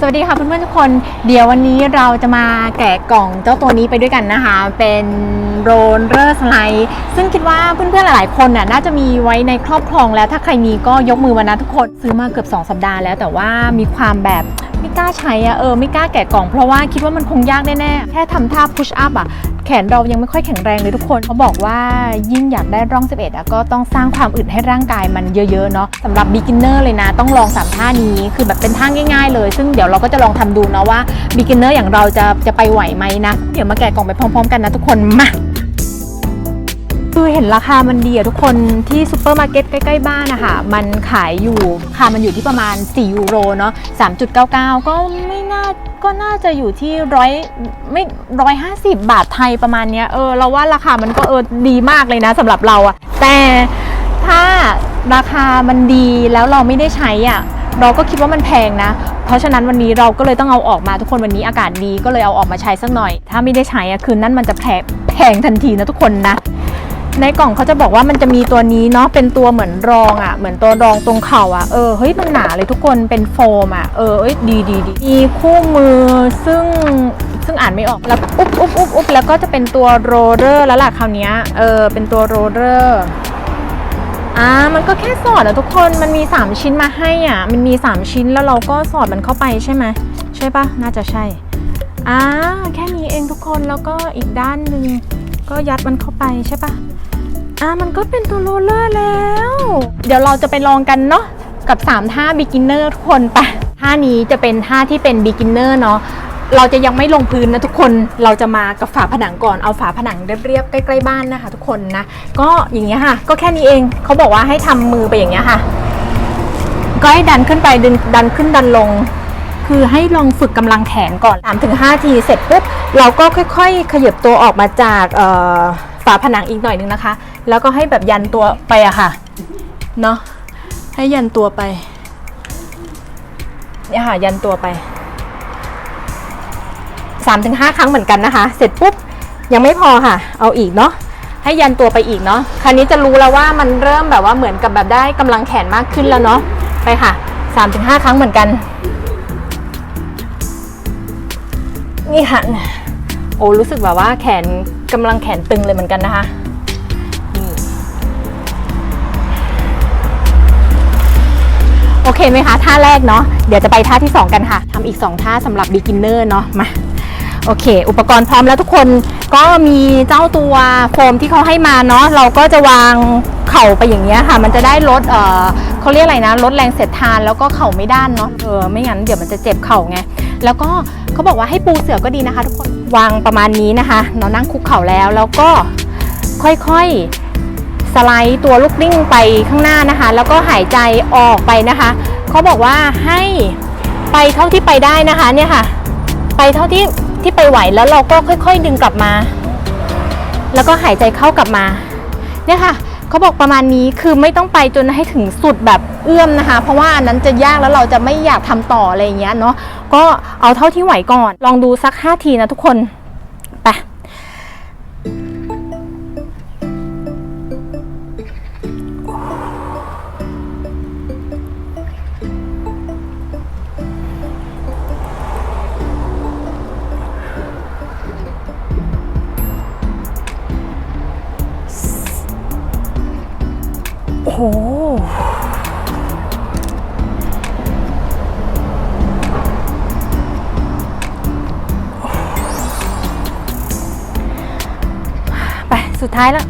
สวัสดีค่ะเพื่อนๆทุกคน เดี๋ยววันนี้เราจะมาแกะกล่องเจ้าตัวนี้ไปด้วยกันนะคะ เป็นโรลเลอร์สไลด์ซึ่งคิดว่าเพื่อนๆหลายๆคนน่ะน่าจะมีไว้ในครอบครองแล้วถ้าใครมีก็ยกมือมานะทุกคน ซื้อมาเกือบ 2 สัปดาห์แล้วแต่ว่ามีความแบบ ไม่กล้าใช้อะเออไม่กล้าแกะกล่องเพราะว่าคิดว่ามันคงยากแน่ๆ แค่ทำท่า push up อะแขนเรายังไม่ค่อยแข็งแรงเลยทุกคนเขาบอกว่ายิ่งอยากได้ร่อง 11อะก็ต้องสร้างความอึดให้ร่างกายมันเยอะๆเนาะสำหรับ beginner เลยนะ ต้องลองสามท่านี้คือแบบเป็นท่าง่ายๆเลย ซึ่งเดี๋ยวเราก็จะลองทำดูเนาะว่า beginner อย่างเราจะจะไปไหวไหมนะ เดี๋ยวมาแกะกล่องไปพร้อม ๆ กันนะทุกคนมา คือเห็นราคามันดีอะทุกคนที่ซูเปอร์มาร์เก็ตใกล้ๆบ้านนะคะมันขายอยู่ราคามันอยู่ที่ประมาณ 4 ยูโรเนาะ3.99 ก็ไม่น่าก็น่าจะอยู่ที่ร้อยไม่ร้อยห้าสิบบาทไทยประมาณเนี้ยเออเราว่าราคามันก็เออดีมากเลยนะสำหรับเราอะแต่ถ้าราคามันดีแล้วเราไม่ได้ใช้อะเราก็คิดว่ามันแพงนะ เพราะฉะนั้นวันนี้เราก็เลยต้องเอาออกมาทุกคนวันนี้อากาศดีก็เลยเอาออกมาใช้สักหน่อย ถ้าไม่ได้ใช้อะคืนนั้นมันจะแพงแพงทันทีนะทุกคนนะ ในกล่องเขาจะบอกว่ามันจะมีตัวนี้เนาะเป็นตัวเหมือนรองอะ่ะ เหมือนตัวรองตรงเข่าอะ่ะเออเฮ้ยมันหนาเลยทุกคนเป็นโฟมอะ่ะเออเอ้ยดีดีดีมีคู่มือซึ่งซึ่งอ่านไม่ออกแล้วอุ๊บอุ๊บอุ๊บอุ๊บแล้วก็จะเป็นตัวโรเลอร์แล้วล่ะคราวนี้เออเป็นตัวโรเลอร์อ่ามันก็แค่สอดอะทุกคนมันมี 3 ชิ้นมาให้อะมันมี 3 ชิ้นแล้วเราก็สอดมันเข้าไปใช่ไหมใช่ปะน่าจะใช่อ่าแค่นี้เองทุกคนแล้วก็อีกด้านหนึ่งก็ยัดมันเข้าไปใช่ปะ อ่ามันก็เป็นตัวโรลเลอร์แล้ว เดี๋ยวเราจะไปลองกันเนาะกับ 3 ท่า beginner ทุกคนไปท่านี้จะเป็นท่าที่เป็น beginner เนาะเราจะยังไม่ลงพื้นนะทุกคน เราจะมากับฝาผนังก่อน เอาฝาผนังเรียบๆใกล้ๆบ้านนะคะ ทุกคนนะ ก็อย่างเงี้ยค่ะ ก็แค่นี้เอง เขาบอกว่าให้ทำมือไปอย่างเงี้ยค่ะ ก็ให้ดันขึ้นไปดันดันขึ้นดันลง คือให้ลองฝึกกำลังแขนก่อน3-5ทีเสร็จปุ๊บ เราก็ค่อย ๆ ขยับตัวออกมาจากฝาผนังอีกหน่อยนึงนะคะ แล้วก็ให้แบบยันตัวไปอะค่ะ เนาะให้ยันตัวไปเนี่ยค่ะยันตัวไป3-5ครั้งเหมือนกันนะคะ เสร็จปุ๊บยังไม่พอค่ะ เอาอีกเนาะให้ยันตัวไปอีกเนาะคราวนี้จะรู้แล้วว่ามันเริ่มแบบว่าเหมือนกับแบบได้กำลังแขนมากขึ้นแล้วเนาะไปค่ะ3-5ครั้งเหมือนกัน นี่ค่ะโอ้รู้สึกแบบว่าแขนกำลังแขนตึงเลยเหมือนกันนะคะ โอเคไหมคะ ท่าแรกเนาะเดี๋ยวจะไปท่าที่ 2 กันค่ะทำอีก 2 ท่าสำหรับ beginner เนาะมาโอเค อุปกรณ์พร้อมแล้วทุกคนก็มีเจ้าตัวโฟมที่เขาให้มาเนาะเราก็จะวางเข่าไปอย่างเงี้ยค่ะ มันจะได้ลดเออเขาเรียกอะไรนะลดแรงเสียดทานแล้วก็เข่าไม่ด้านเนาะเออไม่งั้นเดี๋ยวมันจะเจ็บเข่าไงแล้วก็เขาบอกว่าให้ปูเสื่อก็ดีนะคะ ทุกคนวางประมาณนี้นะคะ เรานั่งคุกเข่าแล้วแล้วก็ค่อยๆ สไลด์ตัวลูกลิ้งไปข้างหน้านะคะ แล้วก็หายใจออกไปนะคะเขาบอกว่าให้ไปเท่าที่ไปได้นะคะเนี่ยค่ะ ไปเท่าที่ที่ไปไหวแล้วเราก็ค่อยๆ ดึงกลับมา แล้วก็หายใจเข้ากลับมาเนี่ยค่ะเขาบอกประมาณนี้คือไม่ต้องไปจนให้ถึงสุดแบบเอื้อมนะคะ เพราะว่าอันนั้นจะยากแล้วเราจะไม่อยากทำต่ออะไรอย่างเงี้ยเนาะก็เอาเท่าที่ไหวก่อน ลองดูสัก5ทีนะทุกคนไป โอ้โห ไป สุดท้ายแล้ว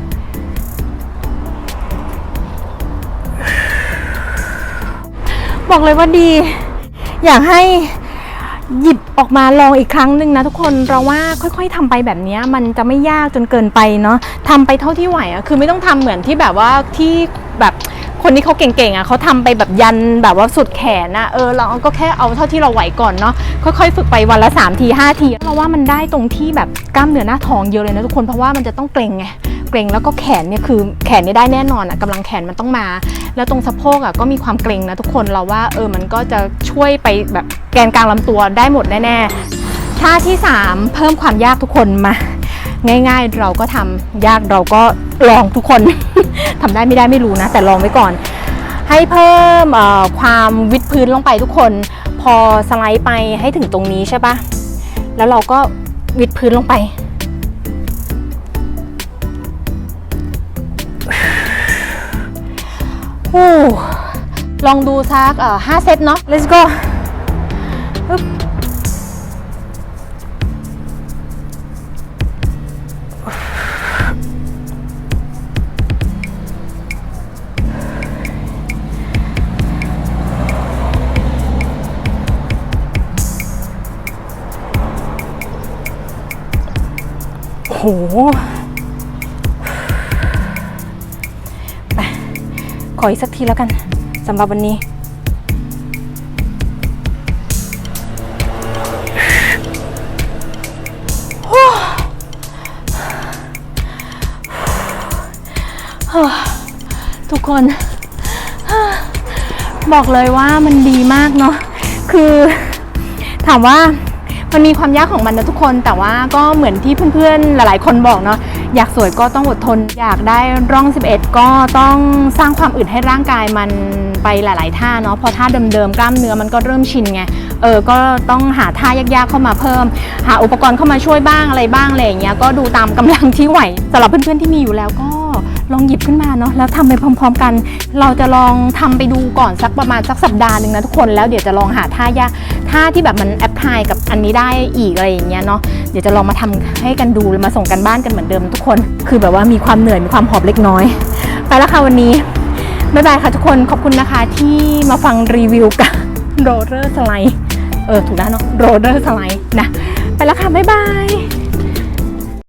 บอกเลยว่าดี อยากให้หยิบออกมาลองอีกครั้งหนึ่งนะทุกคนเราว่าค่อยๆทำไปแบบนี้มันจะไม่ยากจนเกินไปเนาะทำไปเท่าที่ไหวอะคือไม่ต้องทำเหมือนที่แบบว่าที่ แบบคนที่เขาเก่งๆอะเขาทำไปแบบยันแบบว่าสุดแขนอะเออเราก็แค่เอาเท่าที่เราไหวก่อนเนาะค่อยๆฝึกไปวันละ3ที5ทีเราว่ามันได้ตรงที่แบบกล้ามเนื้อหน้าท้องเยอะเลยนะทุกคนเพราะว่ามันจะต้องเกร็งไงเกร็งแล้วก็แขนเนี่ยคือแขนเนี่ยได้แน่นอนอะกำลังแขนมันต้องมา แล้วตรงสะโพกอะก็มีความเกร็งนะทุกคนเราว่าเออมันก็จะช่วยไปแบบแกนกลางลำตัวได้หมดแน่ๆท่าที่ 3 เพิ่มความยากทุกคนมา ง่าย ๆ เราก็ทำยากเราก็ ลองทุกคนทำได้ไม่ได้ไม่รู้นะ แต่ลองไว้ก่อน ให้เพิ่มความวิดพื้นลงไปทุกคน พอสไลด์ไปให้ถึงตรงนี้ใช่ปะแล้วเราก็วิดพื้นลงไปโอ้ลองดูสักห้าเซตเนาะ let's go อึ๊บ โอ้โหไปขออีกสักทีแล้วกันสำหรับวันนี้ ทุกคน บอกเลยว่ามันดีมากเนาะคือถามว่า มันมีความยากของมันนะทุกคน แต่ว่าก็เหมือนที่เพื่อนๆ หลายๆ คนบอกเนาะอยากสวยก็ต้องอดทน อยากได้ร่อง 11 ก็ต้องสร้างความอึดให้ร่างกายมันไปหลาย ๆ ท่าเนาะพอท่าเดิมๆกล้ามเนื้อมันก็เริ่มชินไงเออก็ต้องหาท่ายากๆเข้ามาเพิ่ม หาอุปกรณ์เข้ามาช่วยบ้างอะไรบ้างอะไรอย่างเงี้ยก็ดูตามกำลังที่ไหวสำหรับเพื่อนๆที่มีอยู่แล้วก็ ลองหยิบขึ้นมาเนาะแล้วทำไปพร้อม ๆ กัน เราจะลองทำไปดูก่อนสักประมาณสักสัปดาห์หนึ่งนะทุกคนแล้วเดี๋ยวจะลองหาท่ายากท่าที่แบบมันแอพพลายกับอันนี้ได้อีกอะไรอย่างเงี้ยเนาะเดี๋ยวจะลองมาทำให้กันดูมาส่งกันบ้านกันเหมือนเดิมทุกคน คือแบบว่ามีความเหนื่อยมีความหอบเล็กน้อย ไปแล้วค่ะวันนี้บ๊ายบายค่ะทุกคนขอบคุณนะคะที่มาฟังรีวิวกับโรเลอร์สไลด์เออถูกแล้วเนาะโรเลอร์สไลด์นะไปแล้วค่ะบ๊ายบาย